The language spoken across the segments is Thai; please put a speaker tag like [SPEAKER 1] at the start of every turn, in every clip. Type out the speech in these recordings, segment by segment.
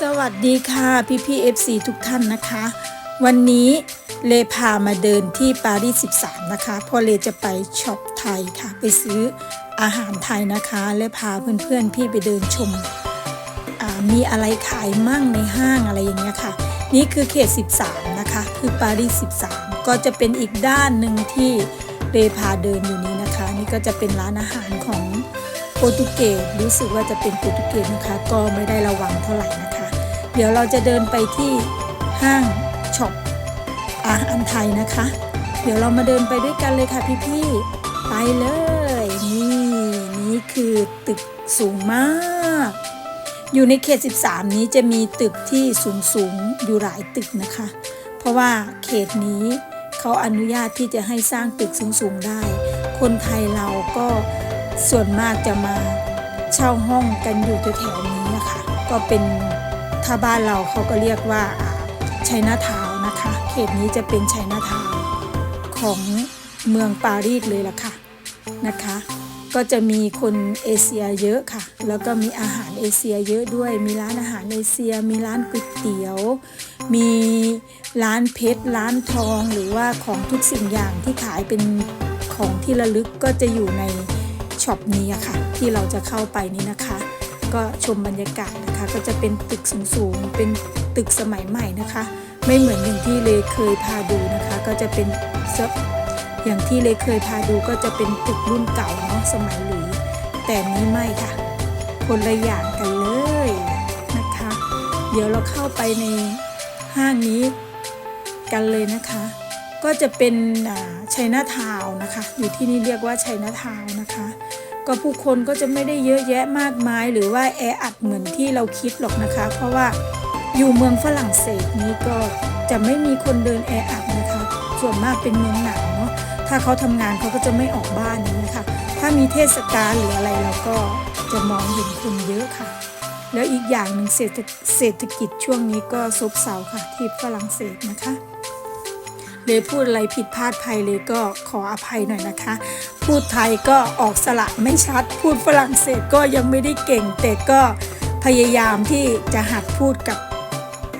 [SPEAKER 1] สวัสดีค่ะพี่พี่เอฟซีทุกท่านนะคะ วันนี้เลพามาเดินที่ปารีส 13 นะคะเพอเลจะไปช็อปไทยค่ะ ไปซื้ออาหารไทยนะคะ และพาเพื่อนๆพี่ไปเดินชม มีอะไรขายมั่งในห้างอะไรอย่างเงี้ยค่ะ นี่คือเขต 13 นะคะ คือปารีส 13 ก็จะเป็นอีกด้านหนึ่งที่เลพาเดินอยู่นี้นะคะ นี่ก็จะเป็นร้านอาหารของ รตุเกสรู้สึกว่าจะเป็นโปรตุเกสนะคะ ก็ไม่ได้ระวังเท่าไหร่นะคะ เดี๋ยวเราจะเดินไปที่ห้างช็อปอาหารไทยนะคะ เดี๋ยวเรามาเดินไปด้วยกันเลยค่ะพี่ๆไปเลย นี่นี่คือตึกสูงมาก อยู่ในเขต 13 นี้จะมีตึกที่สูงสูงอยู่หลายตึกนะคะ เพราะว่าเขตนี้เขาอนุญาตที่จะให้สร้างตึกสูงๆได้ คนไทยเราก็ ส่วนมากจะมาเช่าห้องกันอยู่แถวๆนี้นะคะก็เป็นถ้าบ้านเราเขาก็เรียกว่าชัยนาทาวนะคะ เขตนี้จะเป็นชัยนาทาวของเมืองปารีสเลยล่ะค่ะนะคะ ก็จะมีคนเอเชียเยอะค่ะ แล้วก็มีอาหารเอเชียเยอะด้วย มีร้านอาหารเอเชีย มีร้านก๋วยเตี๋ยว มีร้านเพชร ร้านทอง หรือว่าของทุกสิ่งอย่างที่ขายเป็นของที่ระลึกก็จะอยู่ใน ช็อปนี้อะค่ะที่เราจะเข้าไปนี้นะคะ ก็ชมบรรยากาศนะคะก็จะเป็นตึกสูงๆเป็นตึกสมัยใหม่นะคะ ไม่เหมือนอย่างที่เลเคยพาดูนะคะ ก็จะเป็นอย่างที่เลเคยพาดูก็จะเป็นตึกรุ่นเก่าเนาะสมัยหลุยแต่นี้ไม่ค่ะ คนละอย่างกันเลยนะคะ เดี๋ยวเราเข้าไปในห้างนี้กันเลยนะคะ ก็จะเป็นชัยนาทาวนะคะ อยู่ที่นี่เรียกว่าชัยนาทาวนะคะ ก็ผู้คนก็จะไม่ได้เยอะแยะมากมาย หรือว่าแออัดเหมือนที่เราคิดหรอกนะคะ เพราะว่าอยู่เมืองฝรั่งเศสนี้ก็จะไม่มีคนเดินแออัดนะคะ ส่วนมากเป็นเมืองหนาวเนาะถ้าเขาทำงานเขาก็จะไม่ออกบ้านนี้ยค่ะถ้ามีเทศกาลหรืออะไรเราก็จะมองเห็นคนเยอะค่ะ แล้วอีกอย่างหนึ่งเศรษฐกิจช่วงนี้ก็ซบเซาค่ะที่ฝรั่งเศสนะคะ เลยพูดอะไรผิดพลาดภัยเลยก็ขออภัยหน่อยนะคะ พูดไทยก็ออกสระไม่ชัด พูดฝรั่งเศสก็ยังไม่ได้เก่ง แต่ก็พยายามที่จะหัดพูดกับ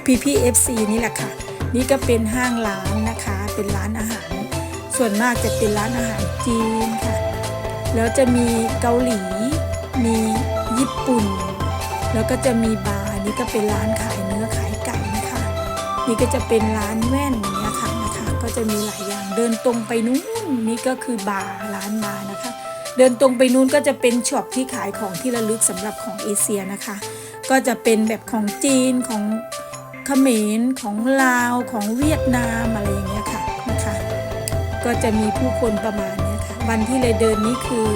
[SPEAKER 1] PPFC นี่แหละค่ะ นี่ก็เป็นห้างร้านนะคะ เป็นร้านอาหาร ส่วนมากจะเป็นร้านอาหารจีนค่ะ แล้วจะมีเกาหลี มีญี่ปุ่น แล้วก็จะมีบาร์นี่ก็เป็นร้านขายเนื้อขายไก่นะคะ นี่ก็จะเป็นร้านแว่นเนี้ยค่ะ ก็จะมีหลายอย่าง เดินตรงไปนู้นนี่ก็คือบาร์ร้านบาร์นะคะ เดินตรงไปนู้นก็จะเป็นช็อปที่ขายของที่ระลึกสำหรับของเอเชียนะคะ ก็จะเป็นแบบของจีนของเขมรของลาวของเวียดนามอะไรอย่างเงี้ยค่ะนะคะ ก็จะมีผู้คนประมาณนี้ค่ะ วันที่เลยเดินนี้คือ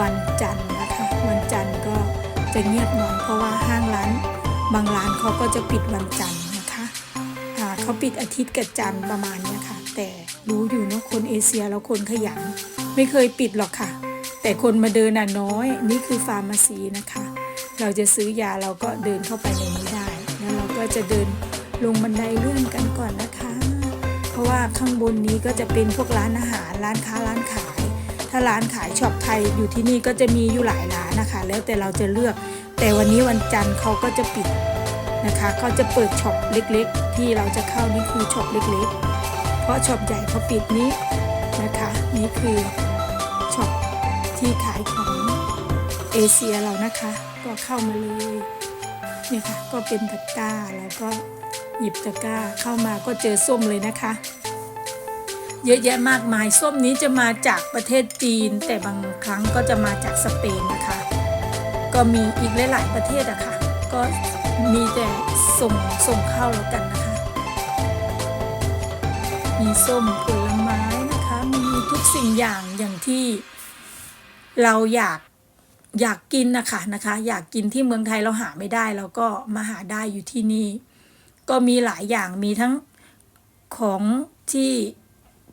[SPEAKER 1] วันจันทร์นะคะ วันจันทร์ก็จะเงียบหน่อยเพราะว่าห้างร้าน บางร้านเขาก็จะปิดวันจันทร์ เขาปิดอาทิตย์กับจันทร์ประมาณเนี้ยค่ะ แต่รู้อยู่เนาะคนเอเชียแล้วคนขยัน ไม่เคยปิดหรอกค่ะ แต่คนมาเดินน่ะน้อย นี่คือฟาร์มาซีนะคะ เราจะซื้อยาเราก็เดินเข้าไปในนี้ได้ แล้วเราก็จะเดินลงบันไดเลื่อนกันก่อนนะคะ เพราะว่าข้างบนนี้ก็จะเป็นพวกร้านอาหารร้านค้าร้านขาย ถ้าร้านขายช็อปไทยอยู่ที่นี่ก็จะมีอยู่หลายร้านนะคะ แล้วแต่เราจะเลือก แต่วันนี้วันจันทร์เขาก็จะปิด นะคะเขาจะเปิดช็อปเล็กๆ ที่เราจะเข้านี่คือช็อปเล็กๆ เพราะช็อปใหญ่เขาปิดนี้นะคะ นี่คือช็อปที่ขายของเอเชียเรานะคะ ก็เข้ามาเลยนี่ค่ะก็เป็นตะกร้าแล้วก็หยิบตะกร้าเข้ามาก็เจอส้มเลยนะคะ เยอะแยะมากมายส้มนี้จะมาจากประเทศจีน แต่บางครั้งก็จะมาจากสเปนนะคะ ก็มีอีกหลาย ๆ ประเทศอะค่ะก็ มีแต่ส่งส่งเข้าแล้วกันนะคะ มีส้มผลไม้นะคะ มีทุกสิ่งอย่างอย่างที่เราอยากอยากกินนะคะนะคะ อยากกินที่เมืองไทยเราหาไม่ได้เราก็มาหาได้อยู่ที่นี่ ก็มีหลายอย่างมีทั้งของที่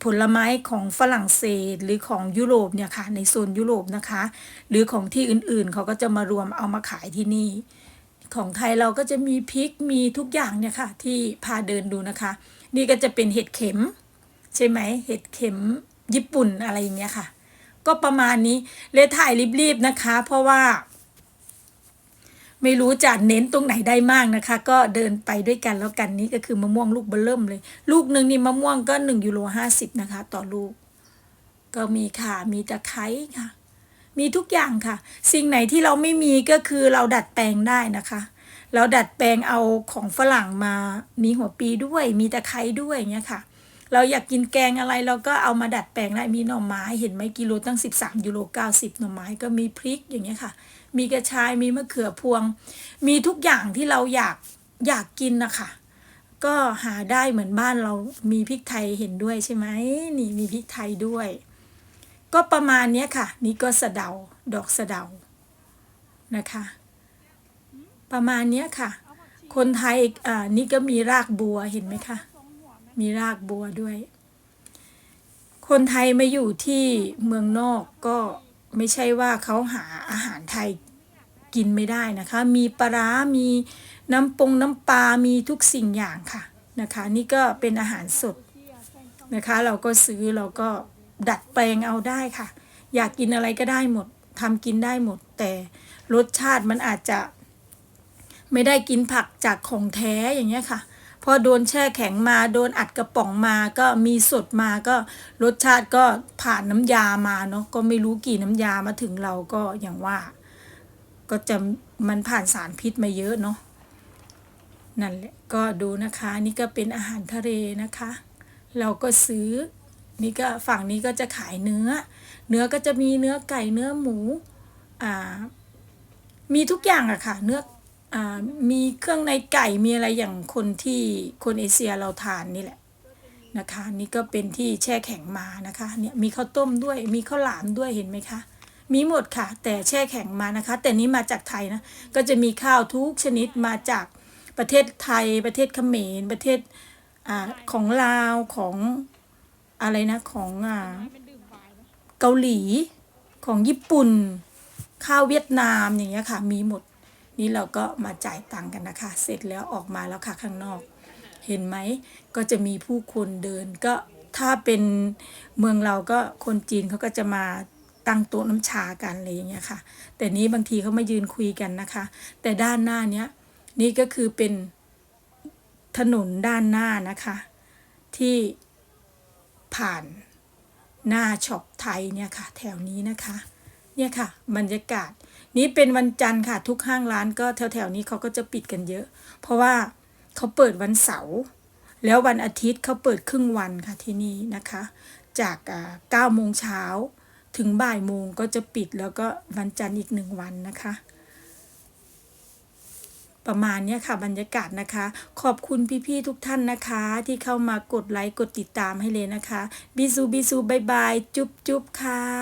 [SPEAKER 1] ผลไม้ของฝรั่งเศสหรือของยุโรปเนี่ยค่ะในโซนยุโรปนะคะ หรือของที่อื่นๆเขาก็จะมารวมเอามาขายที่นี่ ของไทยเราก็จะมีพริกมีทุกอย่างเนี่ยค่ะที่พาเดินดูนะคะ นี่ก็จะเป็นเห็ดเข็ม ใช่ไหมเห็ดเข็มญี่ปุ่นอะไรอย่างเงี้ยค่ะ ก็ประมาณนี้เลยถ่ายรีบๆนะคะ เพราะว่า ไม่รู้จะเน้นตรงไหนได้มากนะคะ ก็เดินไปด้วยกันแล้วกันนี่ก็คือมะม่วงลูกเบอเริ่มเลย ลูกหนึ่งนี่มะม่วงก็หนึ่งยูโรห้าสิบนะคะ ต่อลูก ก็มีค่ะมีตะไคร้ค่ะ มีทุกอย่างค่ะ สิ่งไหนที่เราไม่มีก็คือเราดัดแปลงได้นะคะ เราดัดแปลงเอาของฝรั่งมามีหัวปีด้วย มีตะไคร้ด้วยอย่างเงี้ยค่ะ เราอยากกินแกงอะไรเราก็เอามาดัดแปลงได้มีหน่อไม้เห็นไหมกิโลตั้ง 13ยูโร90 หน่อไม้ก็มีพริกอย่างเงี้ยค่ะ มีกระชายมีมะเขือพวง มีทุกอย่างที่เราอยากอยากกินนะคะก็หาได้เหมือนบ้านเรามีพริกไทยเห็นด้วยใช่ไหมนี่มีพริกไทยด้วย ก็ประมาณนี้ค่ะ นี่ก็สะเดาดอกสะเดานะคะ ประมาณนี้ค่ะ คนไทยอ่านี่ก็มีรากบัวเห็นไหมคะ มีรากบัวด้วย คนไทยมาอยู่ที่เมืองนอกก็ไม่ใช่ว่าเขาหาอาหารไทยกินไม่ได้นะคะ มีปลาร้ามีน้ำปงน้ำปลา มีทุกสิ่งอย่างค่ะนะคะ นี่ก็เป็นอาหารสดนะคะ เราก็ซื้อเราก็ ดัดแปลงเอาได้ค่ะ อยากกินอะไรก็ได้หมดทำกินได้หมด แต่รสชาติมันอาจจะ ไม่ได้กินผักจากของแท้อย่างเงี้ยค่ะพอโดนแช่แข็งมาโดนอัดกระป๋องมาก็มีสดมาก็รสชาติก็ผ่านน้ำยามาเนาะก็ไม่รู้กี่น้ำยามาถึงเราก็อย่างว่า ก็จะมันผ่านสารพิษมาเยอะเนาะนั่นแหละก็ดูนะคะนี่ก็เป็นอาหารทะเลนะคะ เราก็ซื้อ นี่ก็ฝั่งนี้ก็จะขายเนื้อ เนื้อก็จะมีเนื้อไก่เนื้อหมูอ่ามีทุกอย่างอะค่ะ เนื้ออ่ามีเครื่องในไก่มีอะไรอย่างคนที่คนเอเชียเราทานนี่แหละนะคะนี่ก็เป็นที่แช่แข็งมานะคะเนี่ยมีข้าวต้มด้วยมีข้าวหลามด้วยเห็นไหมคะมีหมดค่ะ แต่แช่แข็งมานะคะ แต่นี้มาจากไทยนะก็จะมีข้าวทุกชนิดมาจากประเทศไทย ประเทศเขมรประเทศอ่าของลาวของ อะไรนะของอ่าเกาหลีของญี่ปุ่น ข้าวเวียดนามอย่างเงี้ยค่ะ มีหมด นี่เราก็มาจ่ายตังค์กันนะคะ เสร็จแล้วออกมาแล้วค่ะข้างนอก เห็นไหมก็จะมีผู้คนเดินก็ถ้าเป็นเมืองเราก็คนจีนเขาก็จะมาตั้งโต๊ะน้ำชากันอะไรอย่างเงี้ยค่ะ แต่นี้บางทีเขามายืนคุยกันนะคะ แต่ด้านหน้าเนี้ยนี่ก็คือเป็นถนนด้านหน้านะคะ ที่ ผ่านหน้าช็อปไทยเนี่ยค่ะ แถวนี้นะคะ เนี่ยค่ะ บรรยากาศ นี้เป็นวันจันทร์ค่ะ ทุกห้างร้านก็แถวๆนี้เขาก็จะปิดกันเยอะ เพราะว่าเขาเปิดวันเสาร์แล้ววันอาทิตย์เขาเปิดครึ่งวันค่ะที่นี่นะคะ จากเก้าโมงเช้าถึงบ่ายโมงก็จะปิดแล้วก็วันจันทร์อีกหนึ่งวันนะคะ ประมาณนี้ค่ะบรรยากาศนะคะ ขอบคุณพี่ๆทุกท่านนะคะ ที่เข้ามากดไลค์กดติดตามให้เลยนะคะ บิซูบิซูบายบายจุ๊บจุ๊บค่ะ